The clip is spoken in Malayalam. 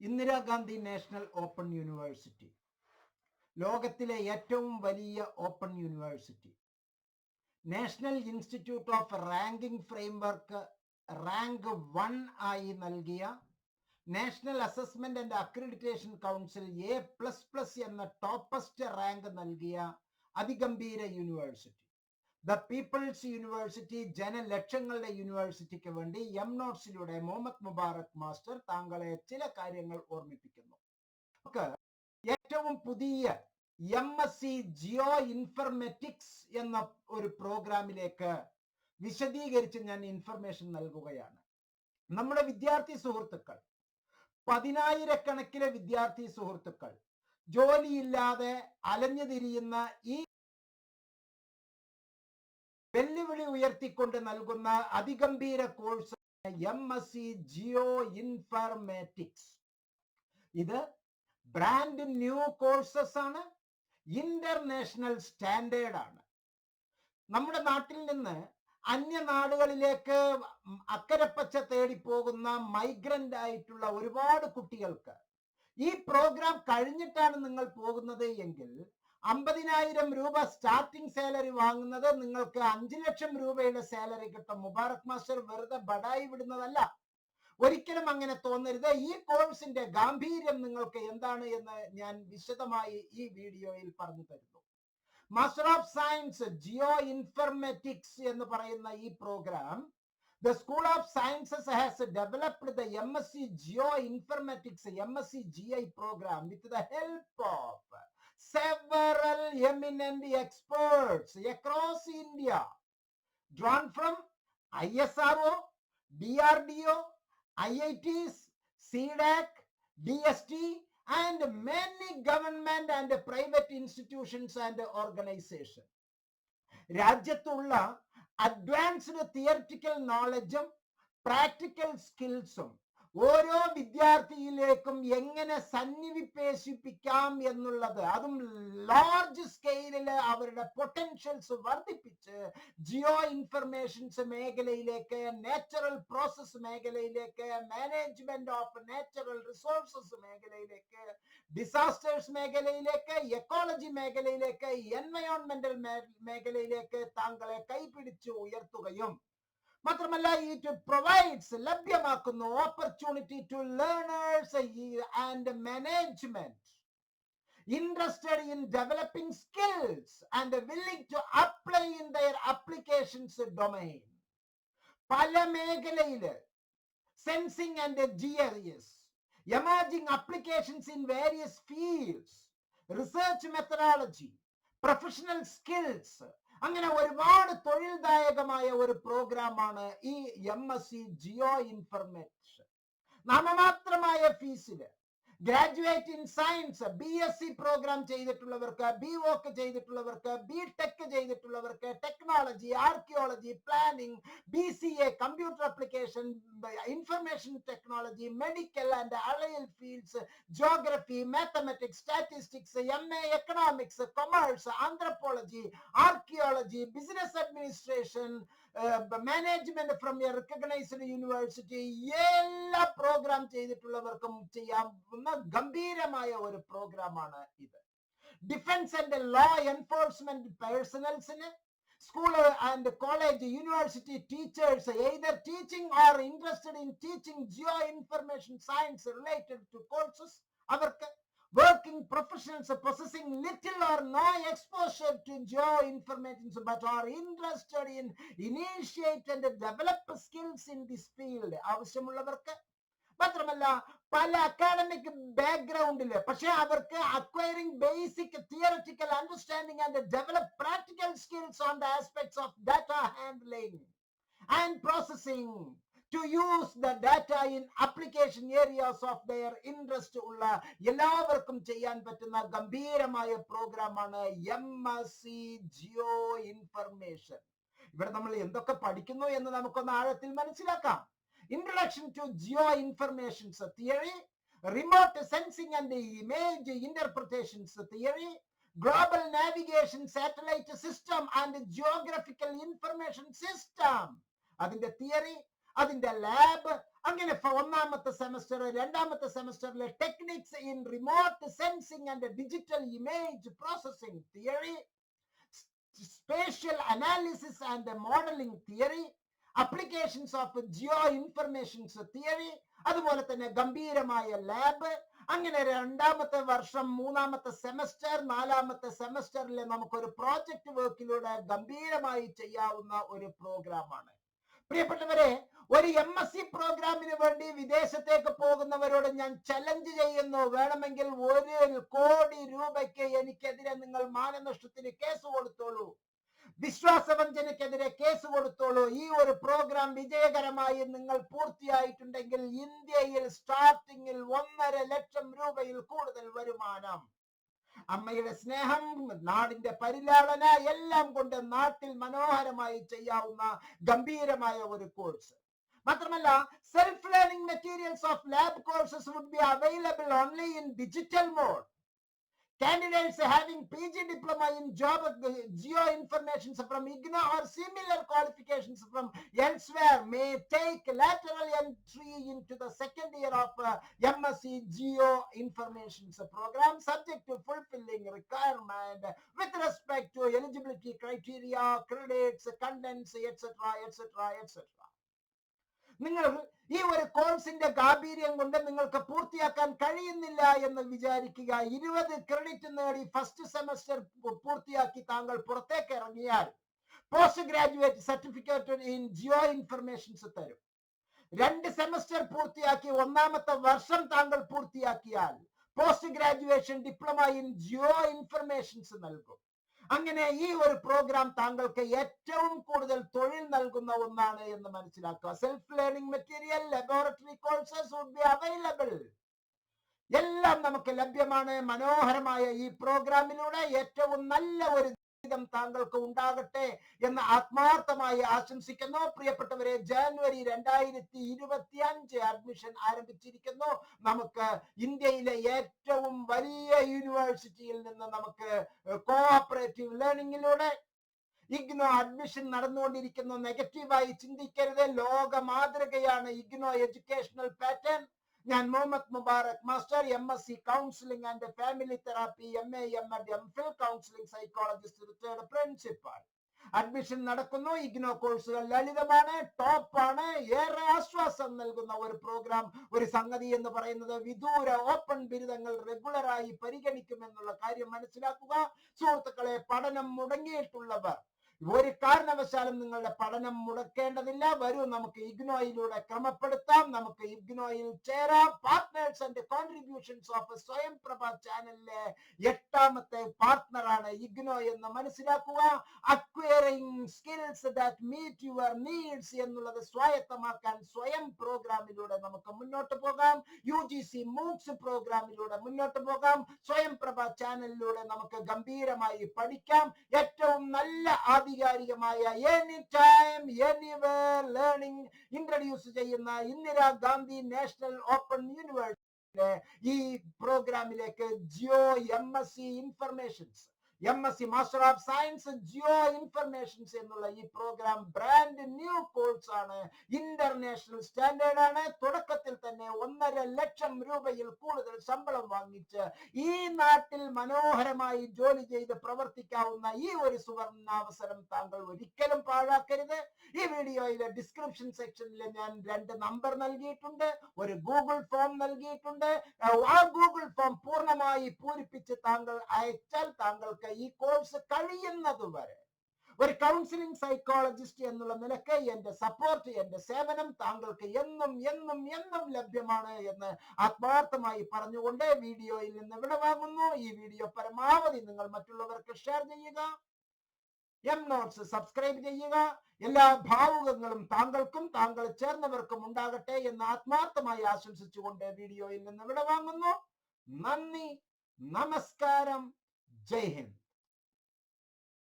Indira Gandhi national open university. ലോകത്തിലെ ഏറ്റവും വലിയ open university. National institute of ranking framework rank one ആയി നൽകിയ national assessment and accreditation council A plus plus എന്ന ടോപ്പസ്റ്റ് റാങ്ക് നൽകിയ അതിഗംഭീര യൂണിവേഴ്സിറ്റി. ദ പീപ്പിൾസ് യൂണിവേഴ്സിറ്റി ജനലക്ഷങ്ങളുടെ യൂണിവേഴ്സിറ്റിക്ക് വേണ്ടി എം നോട്ട്സിലൂടെ മുഹമ്മദ് മുബാറക് മാസ്റ്റർ താങ്കളെ ചില കാര്യങ്ങൾ ഓർമ്മിപ്പിക്കുന്നു. നമുക്ക് ഏറ്റവും പുതിയ M S C geo informatics എന്ന ഒരു പ്രോഗ്രാമിലേക്ക് വിശദീകരിച്ച് ഞാൻ ഇൻഫർമേഷൻ നൽകുകയാണ്. നമ്മുടെ വിദ്യാർത്ഥി സുഹൃത്തുക്കൾ പതിനായിരക്കണക്കിലെ വിദ്യാർത്ഥി സുഹൃത്തുക്കൾ ജോലിയില്ലാതെ അലഞ്ഞു തിരിയുന്ന ഈ വെല്ലുവിളി ഉയർത്തിക്കൊണ്ട് നൽകുന്ന അതിഗംഭീര course M S C geo informatics ഇത് ബ്രാൻഡ് ന്യൂ കോഴ്സസ് ആണ്. ഇന്റർനാഷണൽ സ്റ്റാൻഡേർഡ് ആണ്. നമ്മുടെ നാട്ടിൽ നിന്ന് അന്യ നാടുകളിലേക്ക് അക്കരപ്പച്ച തേടിപ്പോകുന്ന മൈഗ്രന്റ് ആയിട്ടുള്ള ഒരുപാട് കുട്ടികൾക്ക് ഈ പ്രോഗ്രാം കഴിഞ്ഞിട്ടാണ് നിങ്ങൾ പോകുന്നത് എങ്കിൽ അമ്പതിനായിരം രൂപ സ്റ്റാർട്ടിംഗ് സാലറി വാങ്ങുന്നത് നിങ്ങൾക്ക് അഞ്ചു ലക്ഷം രൂപയുടെ സാലറി കിട്ടും. മുബാറക് മാസ്റ്റർ വെറുതെ ബടായി വിടുന്നതല്ല. ഒരിക്കലും അങ്ങനെ തോന്നരുത്. ഈ കോഴ്സിന്റെ ഗാംഭീര്യം നിങ്ങൾക്ക് എന്താണ് എന്ന് ഞാൻ വിശദമായി ഈ വീഡിയോയിൽ പറഞ്ഞു തരുന്നു. Master of science geo informatics എന്ന് പറയുന്ന ഈ program the school of sciences has developed the M S C geo informatics M S C G several eminent experts across India, drawn from ISRO, DRDO, IITs, CDAC, DST, and many government and private institutions and organizations. രാജ്യത്തുള്ള അഡ്വാൻസ്ഡ് തിയറിറ്റിക്കൽ നോളജും പ്രാക്ടിക്കൽ സ്കിൽസും ഓരോ വിദ്യാർത്ഥിയിലേക്കും എങ്ങനെ സന്നിവിപ്പേശിപ്പിക്കാം എന്നുള്ളത് അതും ലാർജ് സ്കെയിലിൽ അവരുടെ പൊട്ടൻഷ്യൽസ് വർദ്ധിപ്പിച്ച് ജിയോ ഇൻഫർമേഷൻസ് മേഖലയിലേക്ക് നാച്ചുറൽ പ്രോസസ് മേഖലയിലേക്ക് മാനേജ്മെന്റ് ഓഫ് നാച്ചുറൽ റിസോഴ്സസ് മേഖലയിലേക്ക് ഡിസാസ്റ്റേഴ്സ് മേഖലയിലേക്ക് എക്കോളജി മേഖലയിലേക്ക് എൻവയോൺമെന്റൽ മേഖലയിലേക്ക് താങ്കളെ കൈപിടിച്ച് ഉയർത്തുകയും മാത്രമല്ല ഇറ്റ് പ്രൊവൈഡ്സ് ലഭ്യമാക്കുന്നു opportunity to learners and management interested in developing skills and willing to apply in their applications domain പല മേഖലയിൽ sensing and G S emerging applications in various fields research methodology professional skills അങ്ങനെ ഒരുപാട് തൊഴിൽദായകമായ ഒരു പ്രോഗ്രാമാണ് ഈ M S C geo information നാമമാത്രമായ ഫീസിൽ graduate in science B S C program ചെയ്തിട്ടുള്ളവർക്ക് B voc ചെയ്തിട്ടുള്ളവർക്ക് B tech ചെയ്തിട്ടുള്ളവർക്ക് technology archaeology planning B C A computer application information technology medical and allied fields geography mathematics statistics M A economics commerce anthropology archaeology business administration management from a recognised university എല്ലാ പ്രോഗ്രാം ചെയ്തിട്ടുള്ളവർക്കും ചെയ്യാവുന്ന ഗംഭീരമായ ഒരു പ്രോഗ്രാമാണ് ഇത്. Defence and law enforcement പേഴ്സണൽസിന് school and college university teachers either teaching are interested in teaching geo information science related to courses അവർക്ക് working professionals possessing little or no exposure to geo informations but are interested in initiate and develop skills in this field ആവശ്യമുള്ളവർക്ക് മാത്രമല്ല പല അക്കാഡമിക് ബാക്ക്ഗ്രൗണ്ടിൽ പക്ഷെ അവർക്ക് acquiring basic theoretical understanding and develop practical skills on the aspects of data handling and processing to use the data in application areas of their interest ഉള്ള എല്ലാവർക്കും ചെയ്യാൻ പറ്റുന്ന ഗംഭീരമായ പ്രോഗ്രാമാണ് M S C geo information ഇവിടെ നമ്മൾ എന്തൊക്കെ പഠിക്കുന്നു എന്ന് നമുക്കൊന്ന് ആഴത്തിൽ മനസ്സിലാക്കാം. Introduction to geo informations theory remote sensing and image interpretations theory global navigation satellite system and geographical information system അതിന്റെ തിയറി അതിന്റെ ലാബ് അങ്ങനെ ഫ- ഒന്നാമത്തെ സെമസ്റ്റർ രണ്ടാമത്തെ സെമസ്റ്ററിലെ techniques in remote sensing and digital image processing theory spatial analysis and modelling theory applications of geo informations theory അതുപോലെ തന്നെ ഗംഭീരമായ ലാബ് അങ്ങനെ രണ്ടാമത്തെ വർഷം മൂന്നാമത്തെ സെമസ്റ്റർ നാലാമത്തെ സെമസ്റ്ററിൽ നമുക്കൊരു പ്രോജക്റ്റ് വർക്കിലൂടെ ഗംഭീരമായി ചെയ്യാവുന്ന ഒരു പ്രോഗ്രാമാണ് പ്രിയപ്പെട്ടവരെ ഒരു എം എസ് സി പ്രോഗ്രാമിന് വേണ്ടി വിദേശത്തേക്ക് പോകുന്നവരോട് ഞാൻ ചലഞ്ച് ചെയ്യുന്നു. വേണമെങ്കിൽ ഒരു കോടി രൂപയ്ക്ക് എനിക്കെതിരെ നിങ്ങൾ മാനനഷ്ടത്തിന് കേസ് കൊടുത്തോളൂ. വിശ്വാസവഞ്ചനക്കെതിരെ കേസ് കൊടുത്തോളൂ. ഈ ഒരു പ്രോഗ്രാം വിജയകരമായി നിങ്ങൾ പൂർത്തിയായിട്ടുണ്ടെങ്കിൽ ഇന്ത്യയിൽ സ്റ്റാർട്ടിങ്ങിൽ ഒന്നര ലക്ഷം രൂപയിൽ കൂടുതൽ വരുമാനം. അമ്മയുടെ സ്നേഹം നാടിന്റെ പരിലാളന എല്ലാം കൊണ്ട് നാട്ടിൽ മനോഹരമായി ചെയ്യാവുന്ന ഗംഭീരമായ ഒരു കോഴ്സ് മാത്രമല്ല self learning materials of lab courses would be available only in digital mode Candidates having PG diploma in job geo information from IGNO or similar qualifications from elsewhere may take lateral entry into the second year of uh, MSc Geo Information program subject to fulfilling requirement with respect to eligibility criteria, credits, contents, etc., etc., etc. നിങ്ങൾ ഈ ഒരു കോൺസിന്റെ ഗാംഭീര്യം കൊണ്ട് നിങ്ങൾക്ക് പൂർത്തിയാക്കാൻ കഴിയുന്നില്ല എന്ന് വിചാരിക്കുക. ഇരുപത് ക്രെഡിറ്റ് നേടി ഫസ്റ്റ് സെമസ്റ്റർ പൂർത്തിയാക്കി താങ്കൾ പുറത്തേക്ക് ഇറങ്ങിയാൽ post graduate certificate in geo informations തരും. രണ്ട് സെമസ്റ്റർ പൂർത്തിയാക്കി ഒന്നാമത്തെ വർഷം താങ്കൾ പൂർത്തിയാക്കിയാൽ post graduation diploma in geo informations നൽകും. അങ്ങനെ ഈ ഒരു പ്രോഗ്രാം താങ്കൾക്ക് ഏറ്റവും കൂടുതൽ തൊഴിൽ നൽകുന്ന ഒന്നാണ് എന്ന് മനസ്സിലാക്കുക. Self learning material laboratory courses would be available എല്ലാം നമുക്ക് ലഭ്യമാണ്. മനോഹരമായ ഈ പ്രോഗ്രാമിലൂടെ ഏറ്റവും നല്ല ഒരു ജീവിതം താങ്കൾക്ക് ഉണ്ടാകട്ടെ എന്ന് ആത്മാർത്ഥമായി ആശംസിക്കുന്നു. പ്രിയപ്പെട്ടവരെ ജാനുവരി രണ്ടായിരത്തി ഇരുപത്തി അഞ്ച് അഡ്മിഷൻ ആരംഭിച്ചിരിക്കുന്നു. നമുക്ക് ഇന്ത്യയിലെ ഏറ്റവും വലിയ യൂണിവേഴ്സിറ്റിയിൽ നിന്ന് നമുക്ക് കോഓപ്പറേറ്റീവ് ലേണിംഗിലൂടെ ഇഗ്നോ അഡ്മിഷൻ നടന്നുകൊണ്ടിരിക്കുന്നു. നെഗറ്റീവായി ചിന്തിക്കരുത്. ലോക മാതൃകയാണ് ഇഗ്നോ എഡ്യൂക്കേഷണൽ പാറ്റേൺ. ഞാൻ Muhammad Mubarak master M S C counselling and family therapy M A M Ed M Phil counselling psychologist retired principal admission നടക്കുന്നു. ഇഗ്നോ കോഴ്സുകൾ ലളിതമാണ് ടോപ്പ് ആണ്. ഏറെ ആശ്വാസം നൽകുന്ന ഒരു പ്രോഗ്രാം ഒരു സംഗതി എന്ന് പറയുന്നത് വിദൂര ഓപ്പൺ ബിരുദങ്ങൾ റെഗുലറായി പരിഗണിക്കുമെന്നുള്ള കാര്യം മനസ്സിലാക്കുക. സുഹൃത്തുക്കളെ പഠനം മുടങ്ങിയിട്ടുള്ളവർ ഒരു കാരണവശാലും നിങ്ങളുടെ പഠനം മുടക്കേണ്ടതില്ല. വരൂ നമുക്ക് ഇഗ്നോയിലൂടെ ക്രമപ്പെടുത്താം. നമുക്ക് ഇഗ്നോയിൽ ചേരാം. പാർട്ട്നേഴ്സ് ആൻഡ് കോൺട്രിബ്യൂഷൻസ് ഓഫ് സ്വയം പ്രഭ ചാനലിലെ എട്ടാമത്തെ പാർട്ട്ണറാണ് ഇഗ്നോ എന്ന് മനസ്സിലാക്കുക. Acquiring skills that meet your needs എന്നുള്ളത് സ്വായത്തമാക്കാൻ സ്വയം പ്രോഗ്രാമിലൂടെ നമുക്ക് മുന്നോട്ട് പോകാം. യു ജി സി മൂക്സ് പ്രോഗ്രാമിലൂടെ മുന്നോട്ട് പോകാം. സ്വയം പ്രഭ ചാനലിലൂടെ നമുക്ക് ഗംഭീരമായി പഠിക്കാം. ഏറ്റവും നല്ല ആധികാരികമായ any time anywhere learning introduce ചെയ്യുന്ന ഇന്ദിരാഗാന്ധി നാഷണൽ ഓപ്പൺ യൂണിവേഴ്സിറ്റിയിലെ ഈ പ്രോഗ്രാമിലേക്ക് geo M S C informations M S C master of science geo informations എന്നുള്ള ഈ പ്രോഗ്രാം ബ്രാൻഡ് ന്യൂ കോഴ്സ് ആണ്. ഇന്റർനാഷണൽ സ്റ്റാൻഡേർഡ് ആണ്. തുടക്കത്തിൽ തന്നെ ഒന്നര ലക്ഷം രൂപയിൽ കൂടുതൽ ശമ്പളം വാങ്ങിച്ച് ഈ നാട്ടിൽ മനോഹരമായി ജോലി ചെയ്ത് പ്രവർത്തിക്കാവുന്ന ഈ ഒരു സുവർണാവസരം താങ്കൾ ഒരിക്കലും പാഴാക്കരുത്. ഈ വീഡിയോയിലെ ഡിസ്ക്രിപ്ഷൻ സെക്ഷനിൽ ഞാൻ രണ്ട് നമ്പർ നൽകിയിട്ടുണ്ട്. ഒരു ഗൂഗിൾ ഫോം നൽകിയിട്ടുണ്ട്. ആ ഗൂഗിൾ ഫോം പൂർണമായി പൂരിപ്പിച്ച് താങ്കൾ അയച്ചാൽ താങ്കൾക്ക് ഈ കോഴ്സ് കഴിയുന്നത് വരെ ഒരു കൗൺസിലിംഗ് സൈക്കോളജിസ്റ്റ് എന്നുള്ള നിലയ്ക്ക് എന്റെ സപ്പോർട്ട് എന്റെ സേവനം താങ്കൾക്ക് എന്നും എന്നും എന്നും ലഭ്യമാണ് എന്ന് ആത്മാർത്ഥമായി പറഞ്ഞുകൊണ്ട് വീഡിയോയിൽ നിന്ന് വിടവാങ്ങുന്നു. ഈ വീഡിയോ പരമാവധി നിങ്ങൾ മറ്റുള്ളവർക്ക് ഷെയർ ചെയ്യുക. എം നോട്ട്സ് സബ്സ്ക്രൈബ് ചെയ്യുക. എല്ലാ ഭാവുകങ്ങളും താങ്കൾക്കും താങ്കൾ ചേർന്നവർക്കും ഉണ്ടാകട്ടെ എന്ന് ആത്മാർത്ഥമായി ആശംസിച്ചുകൊണ്ട് വീഡിയോയിൽ നിന്ന് വിടവാങ്ങുന്നു. നന്ദി. നമസ്കാരം. ജയ് ഹിന്ദ്